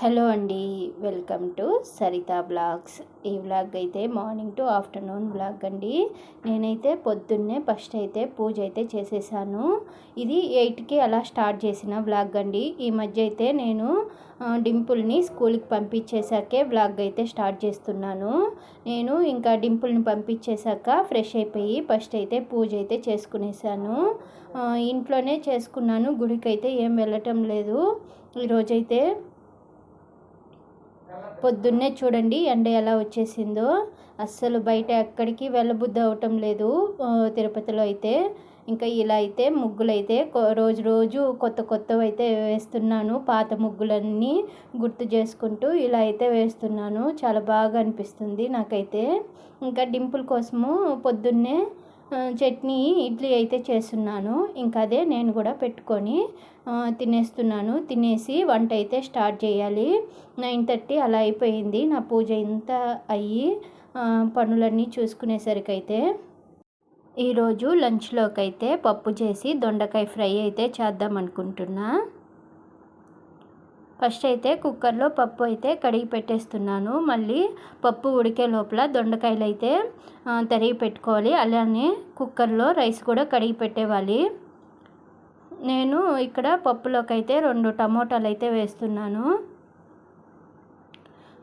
Hello అండి welcome to Saritha blogs. ఈ blog అయితే మార్నింగ్ టు ఆఫ్టర్నూన్ బ్లాగ్ అండి. నేనైతే పొద్దున్నే ఫస్ట్ అయితే పూజ అయితే చేసేసాను. ఇది ఎయిట్కి అలా స్టార్ట్ చేసిన బ్లాగ్ అండి. ఈ మధ్య అయితే నేను డింపుల్ని స్కూల్కి పంపించేశాకే బ్లాగ్ అయితే స్టార్ట్ చేస్తున్నాను. నేను ఇంకా డింపుల్ని పంపించేశాక ఫ్రెష్ అయిపోయి ఫస్ట్ అయితే పూజ అయితే చేసుకునేసాను. ఇంట్లోనే చేసుకున్నాను. గుడికి అయితే ఏం వెళ్ళటం లేదు. ఈరోజైతే పొద్దున్నే చూడండి ఎండ ఎలా వచ్చేసిందో. అస్సలు బయట ఎక్కడికి వెళ్ళబుద్ధి అవటం లేదు తిరుపతిలో అయితే. ఇంకా ఇలా అయితే ముగ్గులు అయితే రోజు రోజు కొత్త కొత్తవి అయితే వేస్తున్నాను. పాత ముగ్గులన్నీ గుర్తు చేసుకుంటూ ఇలా అయితే వేస్తున్నాను. చాలా బాగా అనిపిస్తుంది నాకైతే. ఇంకా డింపుల్ కోసము పొద్దున్నే చట్నీ ఇడ్లీ అయితే చేస్తున్నాను. ఇంకా అదే నేను కూడా పెట్టుకొని తినేస్తున్నాను. తినేసి వంట అయితే స్టార్ట్ చేయాలి. నైన్ థర్టీ అలా అయిపోయింది. నా పూజ ఇంత అయ్యి పనులన్నీ చూసుకునేసరికి అయితే ఈరోజు లంచ్లోకి అయితే పప్పు చేసి దొండకాయ ఫ్రై అయితే చేద్దాం అనుకుంటున్నా. ఫస్ట్ అయితే కుక్కర్లో పప్పు అయితే కడిగి పెట్టేస్తున్నాను. మళ్ళీ పప్పు ఉడికే లోపల దొండకాయలు అయితే తరిగి పెట్టుకోవాలి. అలానే కుక్కర్లో రైస్ కూడా కడిగి పెట్టేవాలి. నేను ఇక్కడ పప్పులోకి అయితే రెండు టమోటాలు అయితే వేస్తున్నాను.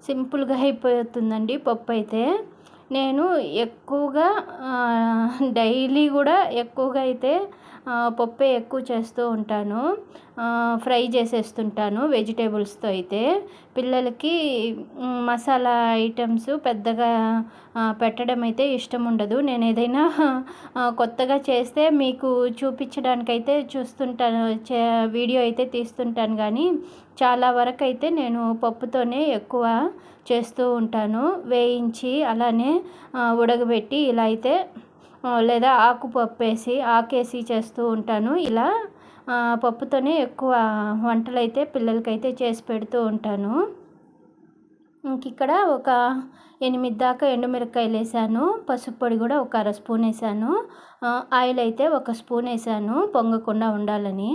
సింపుల్గా అయిపోతుందండి పప్పు అయితే. నేను ఎక్కువగా డైలీ కూడా ఎక్కువగా అయితే పప్పే ఎక్కువ చేస్తూ ఉంటాను. ఫ్రై చేసేస్తుంటాను వెజిటేబుల్స్తో అయితే. పిల్లలకి మసాలా ఐటమ్స్ పెద్దగా పెట్టడం అయితే ఇష్టం ఉండదు. నేను ఏదైనా కొత్తగా చేస్తే మీకు చూపించడానికైతే చూస్తుంటాను వీడియో అయితే తీస్తుంటాను కానీ చాలా వరకు అయితే నేను పప్పుతోనే ఎక్కువ చేస్తూ ఉంటాను. వేయించి అలానే ఉడకబెట్టి ఇలా అయితే లేదా ఆకుపప్పు వేసి ఆకేసి చేస్తూ ఉంటాను. ఇలా పప్పుతోనే ఎక్కువ వంటలు అయితే పిల్లలకైతే చేసి పెడుతూ ఉంటాను. ఇంక ఇక్కడ ఒక ఎనిమిది దాకా ఎండుమిరపకాయలు వేసాను పసుపు పొడి కూడా ఒక అర స్పూన్ వేసాను. ఆయిల్ అయితే ఒక స్పూన్ వేసాను పొంగకుండా ఉండాలని.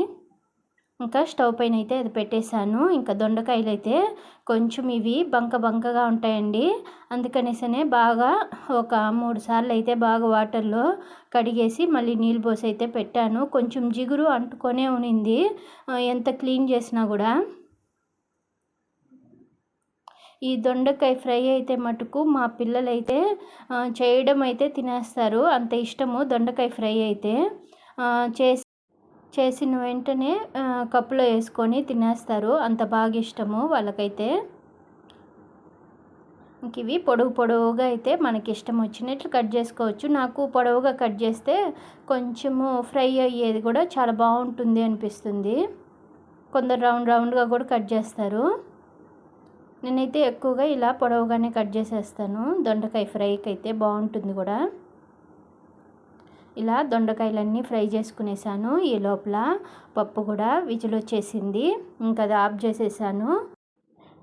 ఇంకా స్టవ్ పైన అయితే అది పెట్టేశాను. ఇంకా దొండకాయలు అయితే కొంచెం ఇవి బంక బంకగా ఉంటాయండి. అందుకనేసనే బాగా ఒక మూడు సార్లు అయితే బాగా వాటర్లో కడిగేసి మళ్ళీ నీళ్ళు పోసి అయితే పెట్టాను. కొంచెం జిగురు అంటుకొనే ఉనింది. ఎంత క్లీన్ చేసినా కూడా. ఈ దొండకాయ ఫ్రై అయితే మటుకు మా పిల్లలైతే చేయడం అయితే తినేస్తారు. అంత ఇష్టము దొండకాయ ఫ్రై అయితే. చేసి చేసిన వెంటనే కప్పులో వేసుకొని తినేస్తారు. అంత బాగా ఇష్టము వాళ్ళకైతే. ఇవి పొడవు పొడవుగా అయితే మనకి ఇష్టం వచ్చినట్లు కట్ చేసుకోవచ్చు. నాకు పొడవుగా కట్ చేస్తే కొంచెము ఫ్రై అయ్యేది కూడా చాలా బాగుంటుంది అనిపిస్తుంది. కొందరు రౌండ్ రౌండ్గా కూడా కట్ చేస్తారు. నేనైతే ఎక్కువగా ఇలా పొడవుగానే కట్ చేసేస్తాను. దొండకాయ ఫ్రైకి అయితే బాగుంటుంది కూడా. ఇలా దొండకాయలన్నీ ఫ్రై చేసుకునేసాను. ఈ లోపల పప్పు కూడా విజిల్ వచ్చేసింది. ఇంకా అది ఆఫ్ చేసేసాను.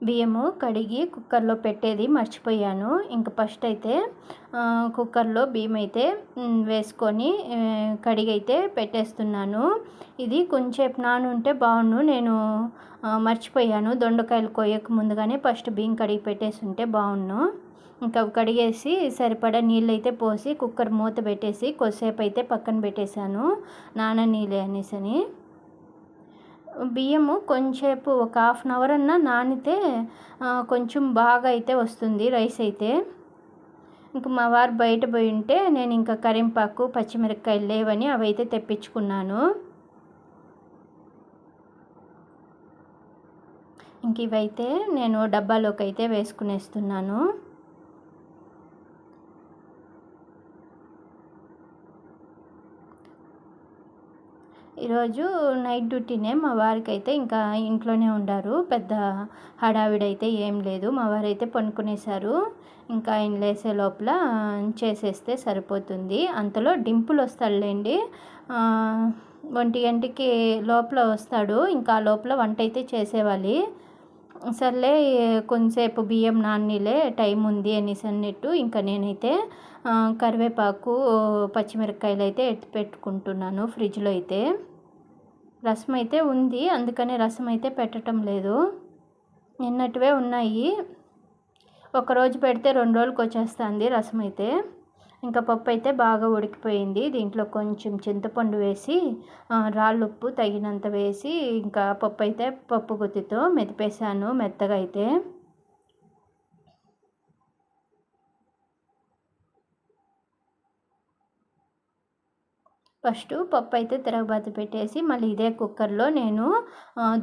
బియ్యము కడిగి కుక్కర్లో పెట్టేది మర్చిపోయాను. ఇంక ఫస్ట్ అయితే కుక్కర్లో బియ్యం అయితే వేసుకొని కడిగి అయితే పెట్టేస్తున్నాను. ఇది కొంచెంసేపు నానుంటే బాగుండు. నేను మర్చిపోయాను. దొండకాయలు కొయ్యక ముందుగానే ఫస్ట్ బియ్యం కడిగి పెట్టేసి ఉంటే బాగుండు. ఇంకా కడిగేసి సరిపడా నీళ్ళు అయితే పోసి కుక్కర్ మూత పెట్టేసి కొద్దిసేపు అయితే పక్కన పెట్టేశాను. నాన నీళ్ళే అనేసని. బియ్యము కొంచెంసేపు ఒక హాఫ్ అన్ అవర్ అన్నా నానితే కొంచెం బాగా అయితే వస్తుంది రైస్ అయితే. ఇంక మా వారు బయట పోయి ఉంటే నేను ఇంకా కరింపాకు పచ్చిమిరపకాయలు లేవని అవి అయితే తెప్పించుకున్నాను. ఇంక ఇవైతే నేను డబ్బాలోకి అయితే వేసుకునేస్తున్నాను. ఈరోజు నైట్ డ్యూటీనే మా వారికి అయితే ఇంకా ఇంట్లోనే ఉండారు. పెద్ద హడావిడైతే ఏం లేదు. మా వారైతే పనుకునేశారు. ఇంకా ఆయన లేసే లోపల చేసేస్తే సరిపోతుంది. అంతలో డింపులు వస్తాడులేండి. ఒంటి గంటకి లోపల వస్తాడు. ఇంకా లోపల వంట అయితే చేసేవాలి. సర్లే కొంతసేపు బియ్యం నాన్నీలే టైం ఉంది అనేసి అన్నట్టు ఇంకా నేనైతే కరివేపాకు పచ్చిమిరపకాయలు అయితే ఎత్తి పెట్టుకుంటున్నాను ఫ్రిడ్జ్లో అయితే. రసం అయితే ఉంది అందుకని రసం అయితే పెట్టడం లేదు. నిన్నటివే ఉన్నాయి. ఒకరోజు పెడితే రెండు రోజులకు వచ్చేస్తుంది రసం అయితే ఇంకా పప్పు అయితే బాగా ఉడికిపోయింది. దీంట్లో కొంచెం చింతపండు వేసి రాళ్ళు ఉప్పు తగినంత వేసి ఇంకా పప్పు అయితే పప్పు గుత్తితో మెదిపేసాను మెత్తగా అయితే. ఫస్ట్ పప్పు అయితే తిరగబాత పెట్టేసి మళ్ళీ ఇదే కుక్కర్లో నేను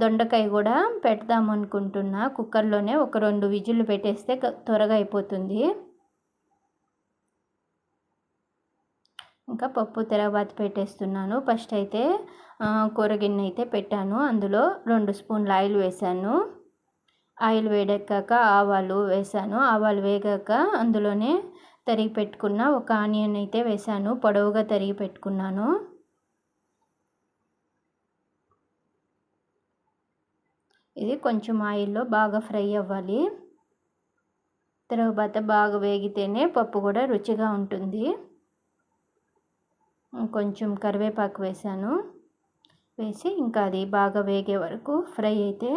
దొండకాయ కూడా పెడదాం అనుకుంటున్నా కుక్కర్లోనే ఒక రెండు విజిల్లు పెట్టేస్తే త్వరగా అయిపోతుంది. ఇంకా పప్పు తిరగబాత పెట్టేస్తున్నాను. ఫస్ట్ అయితే కూరగిన్నె అయితే పెట్టాను. అందులో రెండు స్పూన్ల ఆయిల్ వేసాను ఆయిల్ వేడెక్కాక ఆవాలు వేసాను ఆవాలు వేగాక అందులోనే తరిగి పెట్టుకున్న ఒక ఆనియన్ అయితే వేసాను పొడవుగా తరిగి పెట్టుకున్నాను. ఇది కొంచెం ఆయిల్లో బాగా ఫ్రై అవ్వాలి. తర్వాత బాగా వేగితేనే పప్పు కూడా రుచిగా ఉంటుంది. కొంచెం కరివేపాకు వేసాను వేసి ఇంకా అది బాగా వేగే వరకు ఫ్రై అయితే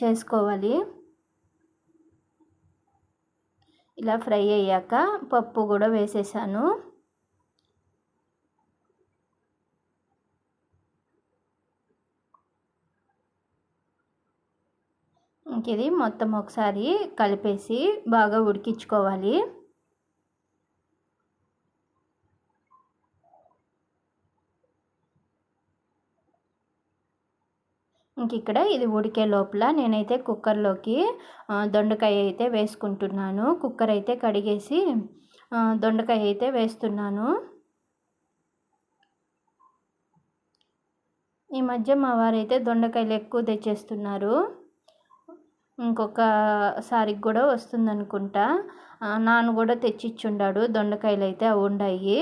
చేసుకోవాలి. ఇలా ఫ్రై అయ్యాక పప్పు కూడా వేసేసాను. ఇంక ఇది మొత్తం ఒకసారి కలిపేసి బాగా ఉడికించుకోవాలి. ఇంక ఇక్కడ ఇది ఉడికే లోపల నేనైతే కుక్కర్లోకి దొండకాయ అయితే వేసుకుంటున్నాను. కుక్కర్ అయితే కడిగేసి దొండకాయ అయితే వేస్తున్నాను. ఈ మధ్య మా వారైతే దొండకాయలు ఎక్కువ తెచ్చేస్తున్నారు. ఇంకొకసారి కూడా వస్తుందనుకుంటా. నాన్న కూడా తెచ్చిచ్చుండాడు. దొండకాయలు అయితే అవి ఉన్నాయి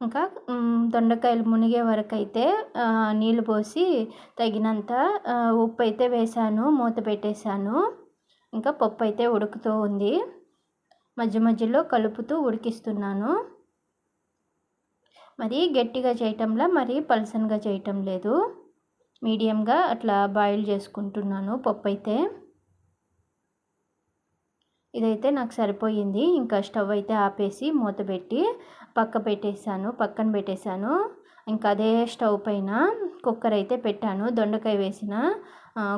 ఇంకా దొండకాయలు మునిగే వరకు అయితే నీళ్ళు పోసి తగినంత ఉప్పు అయితే వేసాను మూత పెట్టేశాను. ఇంకా పప్పు అయితే ఉడుకుతూ ఉంది. మధ్య మధ్యలో కలుపుతూ ఉడికిస్తున్నాను. మరి గట్టిగా చేయటంలా మరి పలసనగా చేయటం లేదు. మీడియంగా అట్లా బాయిల్ చేసుకుంటున్నాను పప్పు అయితే ఇదైతే నాకు సరిపోయింది. ఇంకా స్టవ్ అయితే ఆపేసి మూత పెట్టి పక్క పెట్టేశాను పక్కన పెట్టేశాను. ఇంకా అదే స్టవ్ పైన కుక్కర్ అయితే పెట్టాను. దొండకాయ వేసిన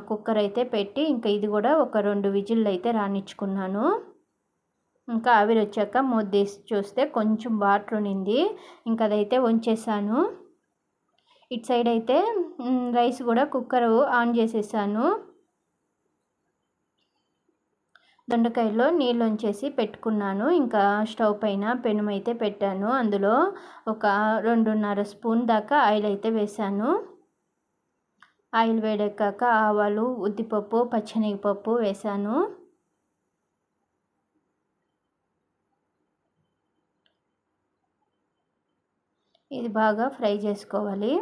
కుక్కర్ అయితే పెట్టి ఇంకా ఇది కూడా ఒక రెండు విజిల్లు అయితే రానిచ్చుకున్నాను. ఇంకా ఆవిరి వచ్చాక మూత చూస్తే కొంచెం వాటర్ ఉన్నింది ఇంకా అదైతే వంచేసాను ఇటు సైడ్ అయితే రైస్ కూడా కుక్కర్ ఆన్ చేసేసాను. దొండకాయలో నీళ్ళు ఉంచేసి పెట్టుకున్నాను. ఇంకా స్టవ్ పైన పెనం అయితే పెట్టాను. అందులో ఒక రెండున్నర స్పూన్ దాకా ఆయిల్ అయితే వేసాను. ఆయిల్ వేడెక్కాక ఆవాలు ఉద్దిపప్పు పచ్చనగపప్పు వేసాను. ఇది బాగా ఫ్రై చేసుకోవాలి.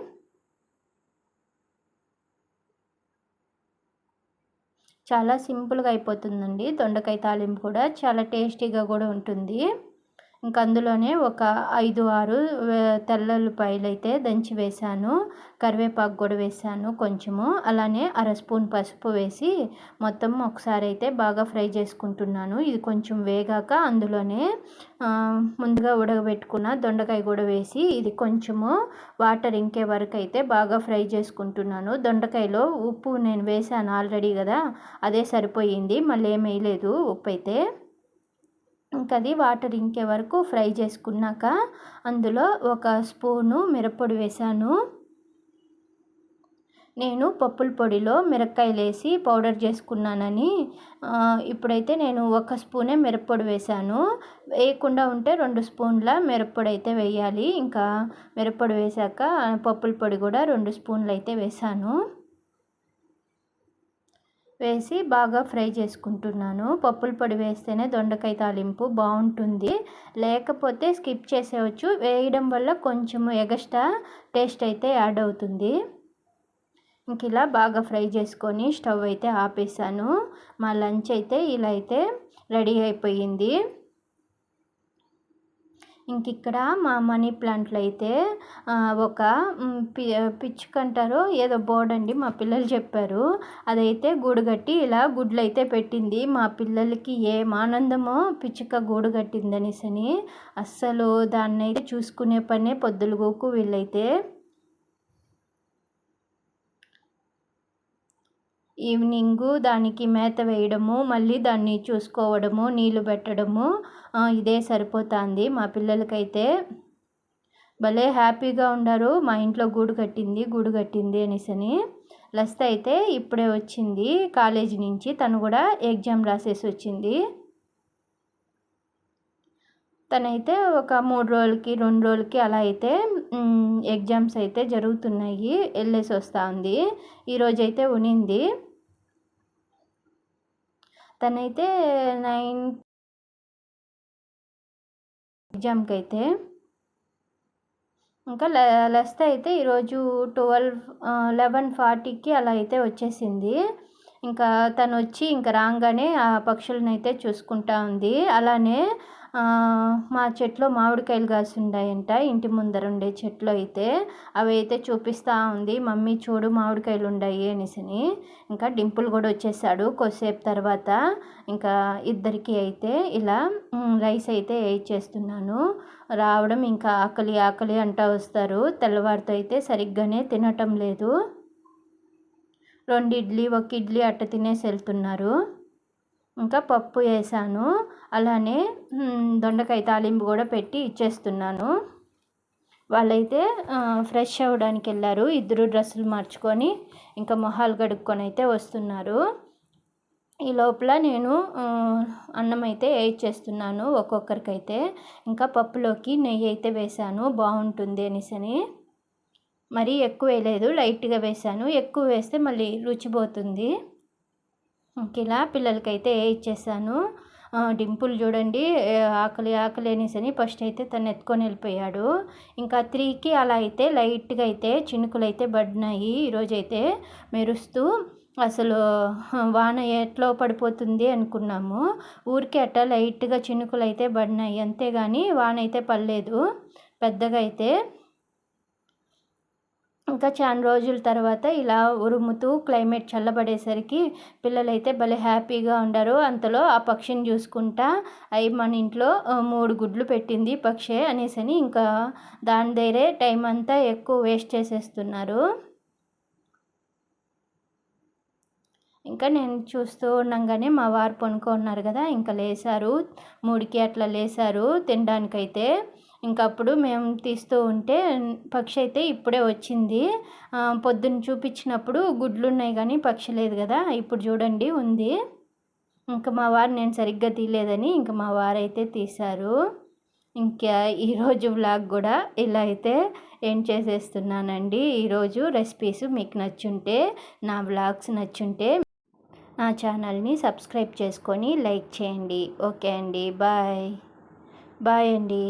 చాలా సింపుల్గా అయిపోతుందండి. దొండకాయ తాలింపు కూడా చాలా టేస్టీగా కూడా ఉంటుంది. ఇంకా అందులోనే ఒక ఐదు ఆరు తెల్లల్లిపాయలు అయితే దంచి వేసాను కరివేపాకు కూడా వేసాను కొంచెము. అలానే అర స్పూన్ పసుపు వేసి మొత్తం ఒకసారి అయితే బాగా ఫ్రై చేసుకుంటున్నాను. ఇది కొంచెం వేగాక అందులోనే ముందుగా ఉడకబెట్టుకున్న దొండకాయ కూడా వేసి ఇది కొంచెము వాటర్ ఇంకే వరకు అయితే బాగా ఫ్రై చేసుకుంటున్నాను. దొండకాయలో ఉప్పు నేను వేసాను ఆల్రెడీ కదా అదే సరిపోయింది. మళ్ళీ ఏం వేయలేదు ఉప్పు అయితే ఇంకా అది వాటర్ ఇంకే వరకు ఫ్రై చేసుకున్నాక అందులో ఒక స్పూను మిరప్పొడి వేసాను. నేను పప్పుల పొడిలో మిరపకాయలు వేసి పౌడర్ చేసుకున్నానని ఇప్పుడైతే నేను ఒక స్పూనే మిరప్పొడి వేసాను. వేయకుండా ఉంటే రెండు స్పూన్ల మిరప్పొడి అయితే వేయాలి. ఇంకా మిరప్పొడి వేసాక పప్పుల పొడి కూడా రెండు స్పూన్లు అయితే వేసాను. వేసి బాగా ఫ్రై చేసుకుంటున్నాను. పప్పుల పొడి వేస్తేనే దొండకాయ తాలింపు బాగుంటుంది. లేకపోతే స్కిప్ చేసేవచ్చు వేయడం వల్ల కొంచెము ఎగస్ట్రా టేస్ట్ అయితే యాడ్ అవుతుంది. ఇంక ఇలా బాగా ఫ్రై చేసుకొని స్టవ్ అయితే ఆపేసాను మా లంచ్ అయితే ఇలా అయితే రెడీ అయిపోయింది. ఇంక ఇక్కడ మా మనీ ప్లాంట్లో అయితే ఒక పి పిచ్చుకంటారో ఏదో బోర్డ్ అండి మా పిల్లలు చెప్పారు. అదైతే గూడు కట్టి ఇలా గుడ్లు అయితే పెట్టింది. మా పిల్లలకి ఏం ఆనందమో పిచ్చుక గూడు కట్టిందనేసని అస్సలు దాన్ని అయితే చూసుకునే పనే పొద్దులుగోకు వీళ్ళైతే ఈవినింగు దానికి మేత వేయడము మళ్ళీ దాన్ని చూసుకోవడము నీళ్ళు పెట్టడము ఇదే సరిపోతుంది. మా పిల్లలకైతే భలే హ్యాపీగా ఉండరు. మా ఇంట్లో గూడు కట్టింది గూడు కట్టింది అనేసని లస్త అయితే ఇప్పుడే వచ్చింది కాలేజీ నుంచి. తను కూడా ఎగ్జామ్ రాసేసి వచ్చింది. తనైతే ఒక మూడు రోజులకి రెండు రోజులకి అలా అయితే ఎగ్జామ్స్ అయితే జరుగుతున్నాయి. వెళ్ళేసి వస్తూ ఉంది ఈరోజైతే ఉనింది. తనైతే నైన్ ఎగ్జామ్కి అయితే ఇంకా లెస్త అయితే ఈరోజు ట్వెల్వ్ లెవెన్ ఫార్టీకి అలా అయితే వచ్చేసింది. ఇంకా తను వచ్చి ఇంకా రాగానే ఆ పక్షులను అయితే చూసుకుంటా ఉంది. అలానే మా చెట్లో మామిడికాయలు కాసుండాయంట. ఇంటి ముందర ఉండే చెట్లు అయితే అవి అయితే చూపిస్తూ ఉంది. మమ్మీ చూడు మామిడికాయలు ఉన్నాయి అనేసి ఇంకా డింపుల్ కూడా వచ్చేసాడు కొద్దిసేపు తర్వాత. ఇంకా ఇద్దరికి అయితే ఇలా రైస్ అయితే చేస్తున్నాను రావడం ఇంకా ఆకలి ఆకలి అంటా వస్తారు. తెల్లవారితో అయితే సరిగ్గానే తినటం లేదు. రెండు ఇడ్లీ ఒక ఇడ్లీ అట్ట తినేసి వెళ్తున్నారు. ఇంకా పప్పు వేసాను. అలానే దొండకాయ తాలింపు కూడా పెట్టి ఇచ్చేస్తున్నాను. వాళ్ళైతే ఫ్రెష్ అవ్వడానికి వెళ్ళారు. ఇద్దరు డ్రెస్సులు మార్చుకొని ఇంకా మొహాలు గడుక్కొని అయితే వస్తున్నారు. ఈ లోపల నేను అన్నం అయితే వేయించేస్తున్నాను ఒక్కొక్కరికైతే. ఇంకా పప్పులోకి నెయ్యి అయితే వేసాను. బాగుంటుంది అనేసని. మరీ ఎక్కువ వేయలేదు లైట్గా వేసాను. ఎక్కువ వేస్తే మళ్ళీ రుచిపోతుంది. ఇలా పిల్లలకైతే ఇచ్చేసాను. డింపుల్ చూడండి ఆకలి ఆకలి అనేసని ఫస్ట్ అయితే తను ఎత్తుకొని వెళ్ళిపోయాడు. ఇంకా త్రీకి అలా అయితే లైట్గా అయితే చినుకులు అయితే పడినాయి. ఈరోజైతే మెరుస్తూ అసలు వాన ఎట్లో పడిపోతుంది అనుకున్నాము. ఊరికే అట్ట లైట్గా చినుకులు అయితే పడినాయి. అంతేగాని వాన అయితే పడలేదు. పెద్దగా అయితే ఇంకా చాలా రోజుల తర్వాత ఇలా ఉరుముతూ క్లైమేట్ చల్లబడేసరికి పిల్లలైతే భలే హ్యాపీగా ఉండరు. అంతలో ఆ పక్షిని చూసుకుంటా అవి మన ఇంట్లో మూడు గుడ్లు పెట్టింది పక్షి అనేసని ఇంకా దాని దగ్గరే టైం అంతా ఎక్కువ వేస్ట్ చేసేస్తున్నారు. ఇంకా నేను చూస్తూ ఉండగానే మా వారు పనుకో ఉన్నారు కదా ఇంకా లేసారు. మూడికి అట్లా లేసారు తినడానికైతే. ఇంకప్పుడు మేము తీస్తూ ఉంటే పక్షి అయితే ఇప్పుడే వచ్చింది. పొద్దున్న చూపించినప్పుడు గుడ్లు ఉన్నాయి కానీ పక్షి లేదు కదా ఇప్పుడు చూడండి ఉంది. ఇంకా మా వారు నేను సరిగ్గా తీయలేదని ఇంకా మా వారైతే తీశారు. ఇంకా ఈరోజు వ్లాగ్ కూడా ఇలా అయితే ఏం చేసేస్తున్నానండి. ఈరోజు రెసిపీస్ మీకు నచ్చుంటే నా వ్లాగ్స్ నచ్చుంటే నా ఛానల్ని సబ్స్క్రైబ్ చేసుకొని లైక్ చేయండి. ఓకే అండి. బాయ్. బాయ్ అండి.